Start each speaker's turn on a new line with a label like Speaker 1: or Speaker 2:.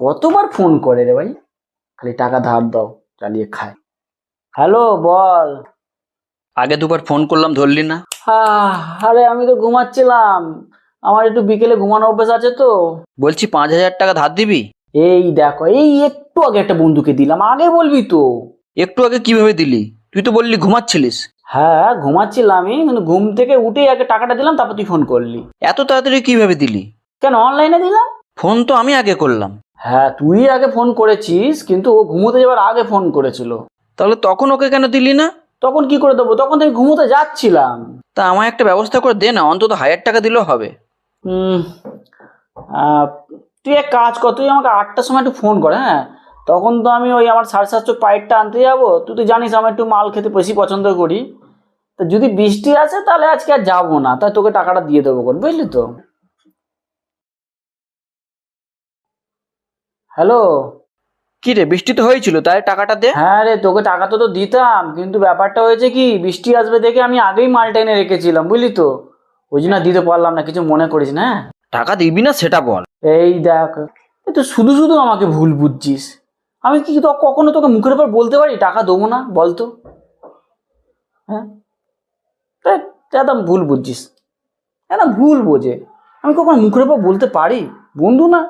Speaker 1: কতবার ফোন করে রে ভাই? খালি টাকা ধার দাও চালিয়ে খায়। হ্যালো বল।
Speaker 2: আগে দুবার ফোন করলাম ধরলি না।
Speaker 1: আরে আমি তো ঘুমাচ্ছিলাম। আমার একটু বিকেলে ঘুমানো অভ্যাস আছে তো।
Speaker 2: বলছি পাঁচ হাজার টাকা ধার দিবি?
Speaker 1: এই দেখো এই একটু আগে একটা বন্ধুকে দিলাম আগে বলবি তো।
Speaker 2: একটু আগে কীভাবে দিলি? তুই তো বললি ঘুমাচ্ছিলিস।
Speaker 1: হ্যাঁ ঘুমাচ্ছিলামই কিন্তু ঘুম থেকে উঠেই আগে টাকাটা দিলাম তারপর তুই ফোন করলি।
Speaker 2: এত তাড়াতাড়ি কীভাবে দিলি?
Speaker 1: কেন অনলাইনে দিলাম?
Speaker 2: ফোন তো আমি আগে করলাম।
Speaker 1: হ্যাঁ তুই আগে ফোন করেছিস কিন্তু ও ঘুমোতে যাওয়ার আগে ফোন করেছিল।
Speaker 2: তাহলে তখন ওকে কেন দিলি না?
Speaker 1: তখন কি করে দেবো? তখন তো আমি ঘুমোতে যাচ্ছিলাম।
Speaker 2: তা আমায় একটা ব্যবস্থা করে দে না অন্তত হাজার টাকা দিলেও হবে।
Speaker 1: হুম আহ, তুই এক কাজ কর তুই আমাকে আটটার সময় একটু ফোন কর হ্যাঁ? তখন তো আমি ওই আমার সাড়ে সাতশো পাইপটা আনতে যাব। তুই তো জানিস আমি একটু মাল খেতে বেশি পছন্দ করি। তা যদি বৃষ্টি আসে তাহলে আজকে আর যাব না। তাই তোকে টাকাটা দিয়ে দেবো কোন বুঝলি তো? হ্যালো?
Speaker 2: কি রে বৃষ্টি তো হয়েছিল তাই টাকাটা দে।
Speaker 1: হ্যাঁ রে তোকে টাকা তো তো দিতাম কিন্তু ব্যাপারটা হয়েছে কি বৃষ্টি আসবে দেখে আমি আগেই মালটা এনে রেখেছিলাম বুঝলি তো? ওই জন্য দিতে পারলাম না কিছু মনে করিস না হ্যাঁ?
Speaker 2: টাকা দিবি না সেটা বল।
Speaker 1: এই দেখ এ তো শুধু শুধু আমাকে ভুল বুঝছিস। আমি কি তো কখনো তোকে মুখের উপর বলতে পারি টাকা দেবো না বলতো হ্যাঁ? একদম ভুল বুঝছিস। একদম ভুল বোঝে। আমি কখনো মুখের উপর বলতে পারি? বন্ধু না।